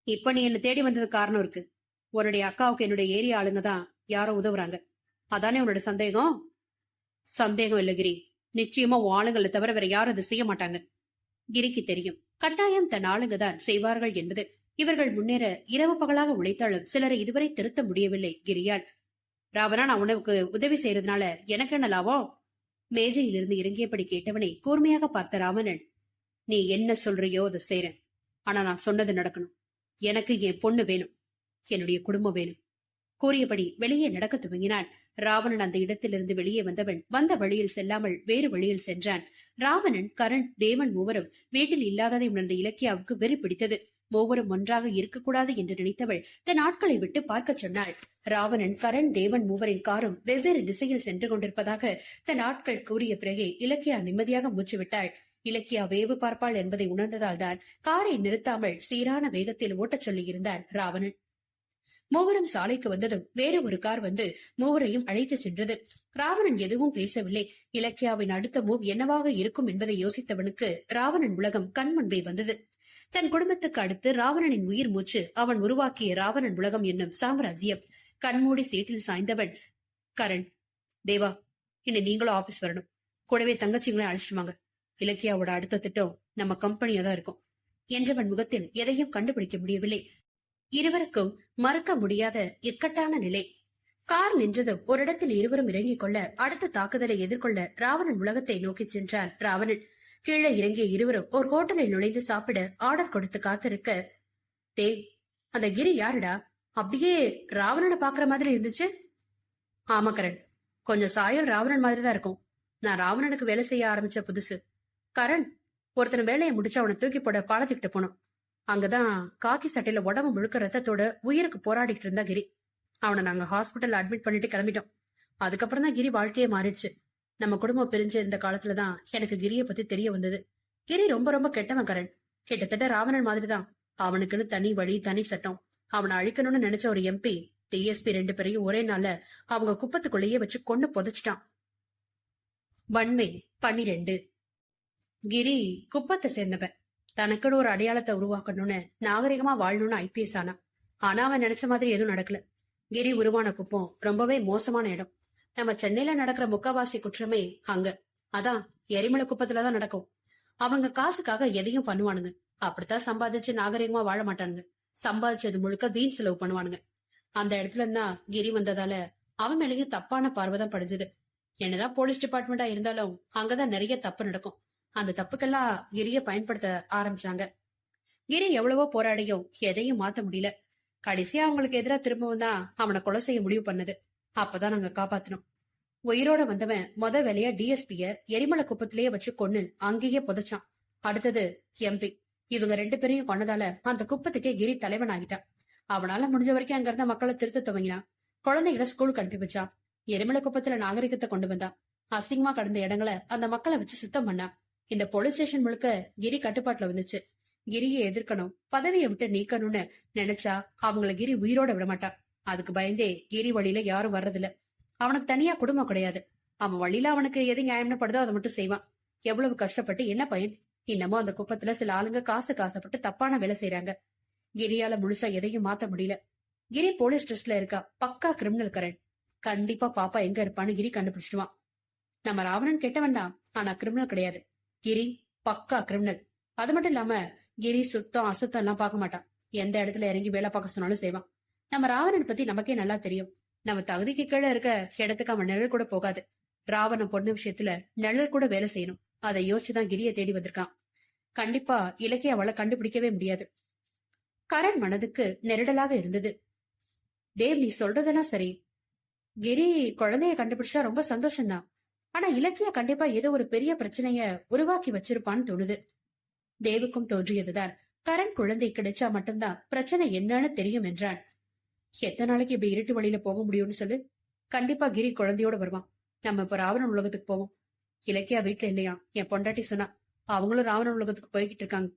இப்ப நீ என்ன தேடி வந்தது காரணம் இருக்கு. உன்னுடைய அக்காவுக்கு என்னுடைய ஏரியா ஆளுங்க தான். யாரோ உதவுறாங்க. அதானே உன்னோட சந்தேகம்? சந்தேகம் இல்ல கிரி நிச்சயமா உன் ஆளுங்களை தவிர வேற யாரும் அதை செய்ய மாட்டாங்க. கிரிக்கு தெரியும். கட்டாயம் தன் ஆளுங்க தான் செய்வார்கள் என்பது. இவர்கள் முன்னேற இரவு பகலாக உழைத்தாலும் சிலரை இதுவரை திருத்த முடியவில்லை கிரியால். ராவணா நான் உனக்கு உதவி செய்யறதுனால எனக்கு என்ன லாபம்? மேஜையிலிருந்து இறங்கியபடி கேட்டவனை கூர்மையாக பார்த்த ராவணன் நீ என்ன சொல்றியோ அதை செய்றேன் ஆனா நான் சொன்னது நடக்கணும். எனக்கு என் பொண்ணு வேணும். என்னுடைய குடும்பம் வேணும். கூறியபடி வெளியே நடக்க துவங்கினான். ராவணன் அந்த இடத்திலிருந்து வெளியே வந்தவன் வந்த வழியில் செல்லாமல் வேறு வழியில் சென்றான். ராவணன் கரண் தேவன் மூவரும் வீட்டில் இல்லாததை உணர்ந்த இலக்கியாவுக்கு வெறி பிடித்தது. மூவரும் ஒன்றாக இருக்கக்கூடாது என்று நினைத்தவள் தன் ஆட்களை விட்டு பார்க்கச் சொன்னாள். ராவணன் கரண் தேவன் மூவரின் காரும் வெவ்வேறு திசையில் சென்று கொண்டிருப்பதாக தன் ஆட்கள் கூறிய பிறகே இலக்கியா நிம்மதியாக மூச்சுவிட்டாள் இலக்கியா வேவு பார்ப்பாள் என்பதை உணர்ந்ததால் தான் காரை நிறுத்தாமல் சீரான வேகத்தில் ஓட்டச் சொல்லியிருந்தான் ராவணன். மூவரும் சாலைக்கு வந்ததும் வேறு ஒரு கார் வந்து மூவரையும் அழைத்து சென்றது. ராவணன் எதுவும் பேசவில்லை. இலக்கியாவின் அடுத்த மூவ் என்னவாக இருக்கும் என்பதை யோசித்தவனுக்கு ராவணன் உலகம் கண் முன்பே வந்தது. தன் குடும்பத்துக்கு அடுத்து ராவணனின் உயிர் மூச்சு அவன் உருவாக்கிய ராவணன் உலகம் என்னும் சாம்ராஜ்யம். கண்மூடி சீட்டில் சாய்ந்தவன் கரண். தேவா இன்னை நீங்களும் ஆபீஸ் வரணும். கூடவே தங்கச்சிங்களையும் அழைச்சிட்டு வாங்க. இலக்கியாவோட அடுத்த திட்டம் நம்ம கம்பெனியா தான் இருக்கும். என்றவன் முகத்தில் எதையும் கண்டுபிடிக்க முடியவில்லை. இருவருக்கும் மறுக்க முடியாத இக்கட்டான நிலை. கார் நின்றதும் ஒரு இடத்தில் இருவரும் இறங்கிக் கொள்ள அடுத்த தாக்குதலை எதிர்கொள்ள ராவணன் உலகத்தை நோக்கி சென்றான் ராவணன். கீழே இறங்கிய இருவரும் ஒரு ஹோட்டலில் நுழைந்து சாப்பிட ஆர்டர் கொடுத்து காத்திருக்க தே அந்த கிரி யாருடா? அப்படியே ராவணனை பாக்குற மாதிரி இருந்துச்சு? ஆமா கரண் கொஞ்சம் சாயல் ராவணன் மாதிரி தான் இருக்கும். நான் ராவணனுக்கு வேலை செய்ய ஆரம்பிச்ச புதுசு. கரண் ஒருத்தன் வேலையை முடிச்சு அவனை தூக்கி போட பாலத்துக்கிட்ட போனோம். அங்கதான் காக்கி சட்டையில உடம்பு முழுக்க ரத்தத்தோட உயிருக்கு போராடிட்டு இருந்தா கிரி. அவனை நாங்க ஹாஸ்பிட்டல் அட்மிட் பண்ணிட்டு கிளம்பிட்டோம். அதுக்கப்புறம் தான் கிரி வாழ்க்கையே மாறிடுச்சு. நம்ம குடும்பம் பிரிஞ்ச இந்த காலத்துலதான் எனக்கு கிரிய பத்தி தெரிய வந்தது. கிரி ரொம்ப ரொம்ப கெட்டவன் கரண் கிட்டத்தட்ட ராவணன் மாதிரிதான். அவனுக்குன்னு தனி வழி தனி சட்டம். அவனை அழிக்கணும்னு நினைச்ச ஒரு எம்பி டிஎஸ்பி ரெண்டு பேரையும் ஒரே நாள்ல அவங்க குப்பத்துக்குள்ளேயே வச்சு கொண்டு புதைச்சிட்டான். வன்மை பன்னிரெண்டு. கிரி குப்பத்தை சேர்ந்தவன். தனக்குன்னு ஒரு அடையாளத்தை உருவாக்கணும்னு நாகரிகமா வாழணும்னு ஐபிஎஸ் ஆனா. ஆனா அவன் நினைச்ச மாதிரி எதுவும் நடக்கல. கிரி உருவான குப்பம் ரொம்பவே மோசமான இடம். நம்ம சென்னையில நடக்கிற முக்கவாசி குற்றமே அங்க. அதான் எரிமலை குப்பத்துலதான் நடக்கும். அவங்க காசுக்காக எதையும் பண்ணுவானுங்க. அப்படித்தான் சம்பாதிச்சு நாகரிகமா வாழ மாட்டானுங்க. சம்பாதிச்சது முழுக்க வீண் செலவு பண்ணுவானுங்க. அந்த இடத்துல இருந்தா கிரி வந்ததால அவன் மேலேயும் தப்பான பார்வைதான் படிஞ்சது. என்னதான் போலீஸ் டிபார்ட்மெண்டா இருந்தாலும் அங்கதான் நிறைய தப்பு நடக்கும். அந்த தப்புக்கெல்லாம் கிரிய பயன்படுத்த ஆரம்பிச்சாங்க. கிரி எவ்வளவோ போராடியும் எதையும் மாத்த முடியல. கடைசியா அவங்களுக்கு எதிரா திரும்பவும் தான் அவனை கொலை செய்ய முடிவு பண்ணது. அப்பதான் நாங்க காப்பாத்தினோம். உயிரோட வந்தவன் மொத வேலையா டிஎஸ்பிய எரிமலை குப்பத்திலேயே வச்சு கொன்னு அங்கேயே புதைச்சான். அடுத்தது எம்பி இவங்க ரெண்டு பேரையும் கொன்னதால அந்த குப்பத்துக்கே கிரி தலைவன் ஆகிட்டான் அவனால முடிஞ்ச வரைக்கும் அங்க இருந்த மக்களை திருத்த துவங்கினான். குழந்தைகளை ஸ்கூலுக்கு அனுப்பி வச்சான். எரிமலை குப்பத்துல நாகரிகத்தை கொண்டு வந்தான். அசிங்கமா கடந்த இடங்களை அந்த மக்களை வச்சு சுத்தம் பண்ணான். இந்த போலீஸ் ஸ்டேஷன் முழுக்க கிரி கட்டுப்பாட்டுல வந்துச்சு. கிரியை எதிர்க்கணும் பதவியை விட்டு நீக்கணும்னு நினைச்சா அவங்கள கிரி உயிரோட விட மாட்டான் அதுக்கு பயந்தே கிரி வழியில யாரும் வர்றதில்ல. அவனுக்கு தனியா குடும்பம் கிடையாது. அவன் வழியில அவனுக்கு எது நியாயம்னு படுதோ அதை மட்டும் செய்வான். எவ்வளவு கஷ்டப்பட்டு என்ன பயன்? இன்னமும் அந்த குப்பத்துல சில ஆளுங்க காசு காசப்பட்டு தப்பான வேலை செய்யறாங்க கிரியால முழுசா எதையும் மாத்த முடியல. கிரி போலீஸ் ட்ரெஸ்ட்ல இருக்கா பக்கா கிரிமினல் கரண் கண்டிப்பா பாப்பா எங்க இருப்பான்னு கிரி கண்டுபிடிச்சிடுவான். நம்ம ராவணன் கெட்டவன் தான் ஆனா கிரிமினல் கிடையாது. கிரி பக்கா கிரிமினல் அது மட்டும் இல்லாம கிரி சுத்தம் அசுத்தம் எல்லாம் பார்க்க மாட்டான். எந்த இடத்துல இறங்கி வேலை பார்க்க சொன்னாலும் செய்வான். நம்ம ராவணன் பத்தி நமக்கே நல்லா தெரியும். நம்ம தகுதிக்கு கீழே இருக்க இடத்துக்கு அவன் நிழல் கூட போகாது. ராவணன் பொண்ணு விஷயத்துல நிழல் கூட வேலை செய்யணும். அதை யோசிச்சுதான் கிரிய தேடி வந்திருக்கான். கண்டிப்பா இலக்கிய அவளை கண்டுபிடிக்கவே முடியாது. கரண் மனதுக்கு நெருடலாக இருந்தது. தேவ் நீ சொல்றதெல்லாம் சரி. கிரி குழந்தைய கண்டுபிடிச்சா ரொம்ப சந்தோஷம்தான். ஆனா இலக்கியா கண்டிப்பா ஏதோ ஒரு பெரிய பிரச்சனைய உருவாக்கி வச்சிருப்பான்னு தோணுது. தேவுக்கும் தோன்றியதுதான். கரண் குழந்தை கிடைச்சா மட்டும்தான் பிரச்சனை என்னன்னு தெரியும் என்றான். எத்தனை நாளைக்கு இப்படி இருட்டு வழியில போக முடியும்னு சொல்லு. கண்டிப்பா கிரி குழந்தையோட வருவான். நம்ம இப்ப ராவணன் உலகத்துக்கு போவோம். இலக்கியா வீட்டுல இல்லையா? என் பொண்டாட்டி சொன்னா அவங்களும் ராவணன் உலகத்துக்கு போய்கிட்டு இருக்காங்க.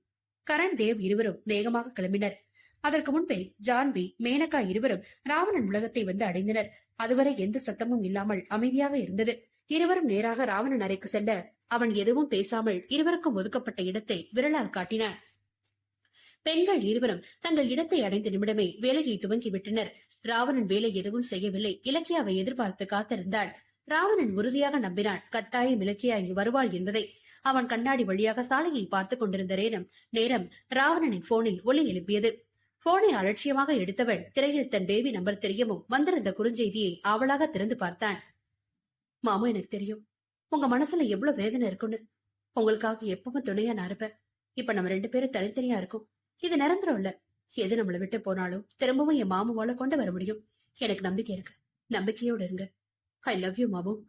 கரண் தேவ் இருவரும் வேகமாக கிளம்பினர். அதற்கு முன்பே ஜான்வி மேனகா இருவரும் ராவணன் உலகத்தை வந்து அடைந்தனர். அதுவரை எந்த சத்தமும் இல்லாமல் அமைதியாக இருந்தது. இருவரும் நேராக ராவணன் அறைக்கு செல்ல அவன் எதுவும் பேசாமல் இருவருக்கும் ஒதுக்கப்பட்ட இடத்தை விரலால் காட்டினான். பெண்கள் இருவரும் தங்கள் இடத்தை அடைந்த நிமிடமே வேலையை துவங்கி விட்டனர் ராவணன் வேலை எதுவும் செய்யவில்லை. இலக்கியாவை எதிர்பார்த்து காத்திருந்தாள் ராவணன் உறுதியாக நம்பினான் கட்டாயம் இலக்கியா இங்கு வருவாள் என்பதை. அவன் கண்ணாடி வழியாக சாலையை பார்த்துக் கொண்டிருந்த நேரம் நேரம் ராவணனின் போனில் ஒலி எழுப்பியது போனை அலட்சியமாக எடுத்தவன் திரையில் தன் பேபி நம்பர் தெரியவும் வந்திருந்த குறுஞ்செய்தியை ஆவலாக திறந்து பார்த்தான். மாமா எனக்கு தெரியும். உங்க மனசுல எவ்வளவு வேதனை இருக்குன்னு உங்களுக்காக எப்பவும் துணையா நான் இருப்பேன். இப்ப நம்ம ரெண்டு பேரும் தனித்தனியா இருக்கும். இது நிரந்தரம் இல்ல. எது நம்மளை விட்டு போனாலும் திரும்பவும் என் மாமாவால கொண்டு வர முடியும். எனக்கு நம்பிக்கை இருக்கு. நம்பிக்கையோடு இருங்க. ஐ லவ் யூ மாமு.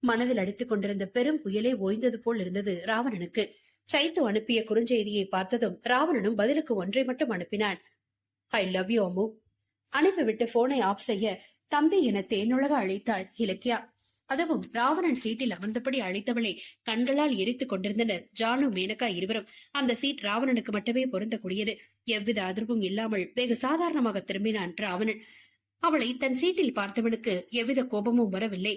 மனதில் அடித்துக் கொண்டிருந்த பெரும் புயலே ஓய்ந்தது போல் இருந்தது ராவணனுக்கு. சைத்து அனுப்பிய குறுஞ்செய்தியை பார்த்ததும் ராவணனும் பதிலுக்கு ஒன்றை மட்டும் அனுப்பினான். I love you Ammu. அனுப்பிவிட்டு போனை ஆஃப் செய்ய தம்பி என தேனுலக அழைத்தாள் இலக்கியா. அதுவும் ராவணன் சீட்டில் அமர்ந்தபடி அழைத்தவளை கண்களால் எரித்துக் கொண்டிருந்தனர். ஜானு மேனகா இருவரும் அந்த சீட் ராவணனுக்கு மட்டுமே பொருந்தக்கூடியது. எவ்வித அதிர்வும் இல்லாமல் வெகு சாதாரணமாக திரும்பினான் ராவணன். அவளை தன் சீட்டில் பார்த்தவனுக்கு எவ்வித கோபமும் வரவில்லை.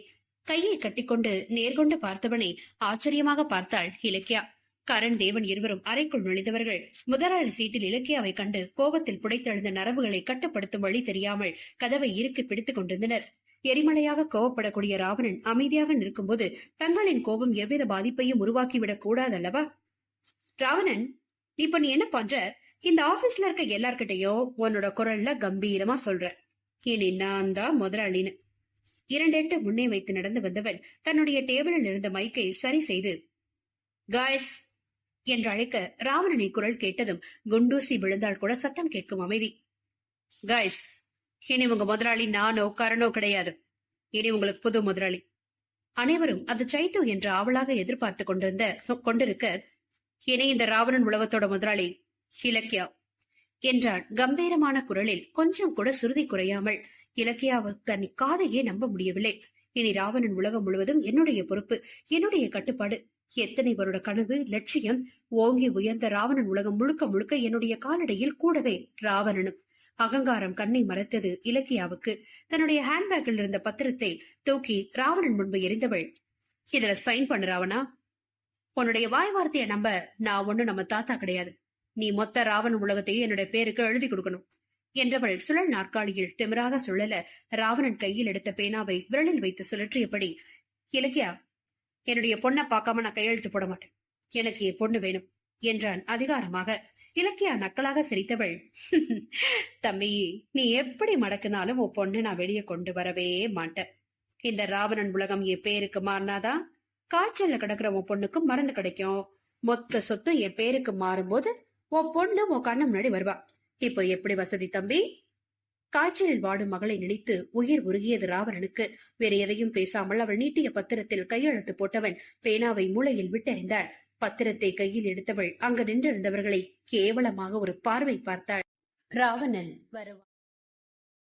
கையை கட்டிக்கொண்டு நேர்கொண்டு பார்த்தவனை ஆச்சரியமாக பார்த்தாள் இலக்கியா. கரண் தேவன் இருவரும் அறைக்குள் நுழைந்தவர்கள் முதலாளி சீட்டில் இலக்கியாவை கண்டு கோபத்தில் புடைத்தெழுந்த நரம்புகளை கட்டுப்படுத்தும் வழி தெரியாமல் கதவை இறுக்கி பிடித்துக் கொண்டிருந்தனர். எரிமலையாக கோபப்படக்கூடிய ராவணன் அமைதியாக நிற்கும்போது தங்களின் கோபம் எவ்வித பாதிப்பையும் உருவாக்கிவிடக் கூடாதல்லவா? ராவணன் இப்ப நீ என்ன பண்ற? இந்த ஆபீஸ்ல இருக்க எல்லார்கிட்டயும் உன்னோட குரல்ல கம்பீரமா சொல்ற. இனி நான் தான் முதலாளின்னு. இரண்டெட்டு முன்னே வைத்து நடந்து வந்தவன் தன்னுடைய டேபிளில் இருந்த மைக்கை சரி செய்து காய்ஸ் என்று அழைக்க ராவணனின் குரல் கேட்டதும் குண்டூசி விழுந்தால் கூட சத்தம் கேட்கும் அமைதி. காய்ஸ் இனி உங்க முதலாளி நானோ கரணோ கிடையாது. இனி உங்களுக்கு புது முதலாளி. அனைவரும் அது சைத்து என்று ஆவலாக எதிர்பார்த்து கொண்டிருந்த கொண்டிருக்க இனி இந்த ராவணன் உலகத்தோட முதலாளி இலக்கியா என்றான். கம்பீரமான குரலில் கொஞ்சம் கூட சுருதி குறையாமல் இலக்கியாவுக்கு தன் காதையே நம்ப முடியவில்லை. இனி ராவணன் உலகம் முழுவதும் என்னுடைய பொறுப்பு என்னுடைய கட்டுப்பாடு. எத்தனை வருட கனவு லட்சியம் ஓங்கி உயர்ந்த ராவணன் உலகம் முழுக்க முழுக்க என்னுடைய காலடியில் கூடவே ராவணனும். அகங்காரம் கண்ணை மறைத்தது இலக்கியாவுக்கு. தன்னுடைய ஹேண்ட்பேக்கில் இருந்த பத்திரத்தை தூக்கி ராவணன் முன்பு எரிந்தவள் இதுல சைன் பண்ணு ராவணா. உன்னுடைய வாய் வார்த்தையை நம்ப நான் ஒண்ணு நம்ம தாத்தா கிடையாது. நீ மொத்த ராவண உலகத்தையும் என்னுடைய பேருக்கு எழுதி கொடுக்கணும். என்றவள் சுழல் நாற்காலியில் திமிராக சுழல ராவணன் கையில் எடுத்த பேனாவை விரலில் வைத்து சுழற்றியபடி இலக்கியா என்னுடைய பொண்ணை பார்க்காம நான் கையெழுத்து போட மாட்டேன். எனக்கு என் பொண்ணு வேணும் என்றான் அதிகாரமாக. இலக்கியா நக்கலாக சிரித்தவள். தம்பி நீ எப்படி மடக்குனாலும் உன் பொண்ணு நான் வெளியே கொண்டு வரவே மாட்டேன். இந்த ராவணன் உலகம் என் பேருக்கு மாறினாதான் காய்ச்சல்ல கிடக்குற உன் பொண்ணுக்கு மருந்து கிடைக்கும். மொத்த சொத்தும் என் பேருக்கு மாறும்போது உன் பொண்ணு உன் கண்ணு முன்னாடி வருவா. இப்போ எப்படி வசதி தம்பி? காய்ச்சலில் வாடும் மகளை நினைத்து உயிர் உருகியது ராவணனுக்கு. வேறு எதையும் பேசாமல் அவள் நீட்டிய பத்திரத்தில் கையெழுத்து போட்டவன் பேனாவை மூளையில் விட்டெறிந்தாள். பத்திரத்தை கையில் எடுத்தவள் அங்கு நின்றிருந்தவர்களை கேவலமாக ஒரு பார்வை பார்த்தாள். ராவணன் வருவான்.